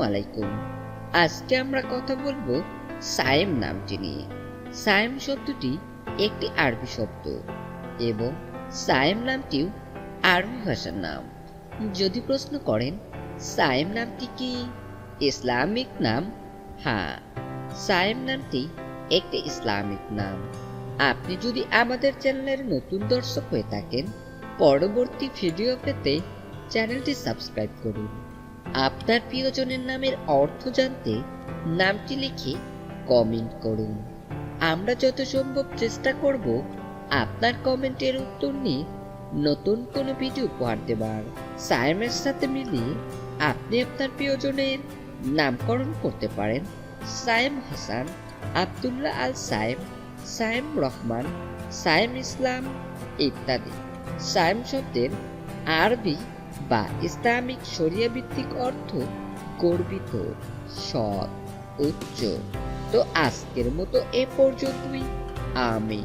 আলাইকুম আজকে আমরা কথা বলব সায়েম নামটি নিয়ে। সায়েম শব্দটি একটি আরবি শব্দ এবং সায়েম নামটিও আরবি ভাষার নাম। যদি প্রশ্ন করেন, সায়েম নামটি কি? ইসলামিক নাম? হ্যাঁ সায়েম নামটি একটি ইসলামিক নাম। আপনি যদি আমাদের চ্যানেলের নতুন দর্শক হয়ে থাকেন পরবর্তী ভিডিও পেতে চ্যানেলটি সাবস্ক্রাইব করুন। আপনার প্রিয়জনের নামের অর্থ জানতে নামটি লিখে কমেন্ট করুন। আমরা যত সম্ভব চেষ্টা করব আপনার কমেন্টের উত্তর নিয়ে নতুন কোনো ভিডিও উপহার দেবার। সায়েমের সাথে মিলিয়ে আপনি আপনার প্রিয়জনের নামকরণ করতে পারেন সায়েম হাসান, আব্দুল্লাহ আল সায়েম সায়েম রহমান, সায়েম ইসলাম ইত্যাদি। সায়েম শব্দের আরবি বা ইসলামিক শরিয়া ভিত্তিক অর্থ গর্বিত, সৎ, উচ্চ। তো আজকের মতো এ পর্যন্তই। আমি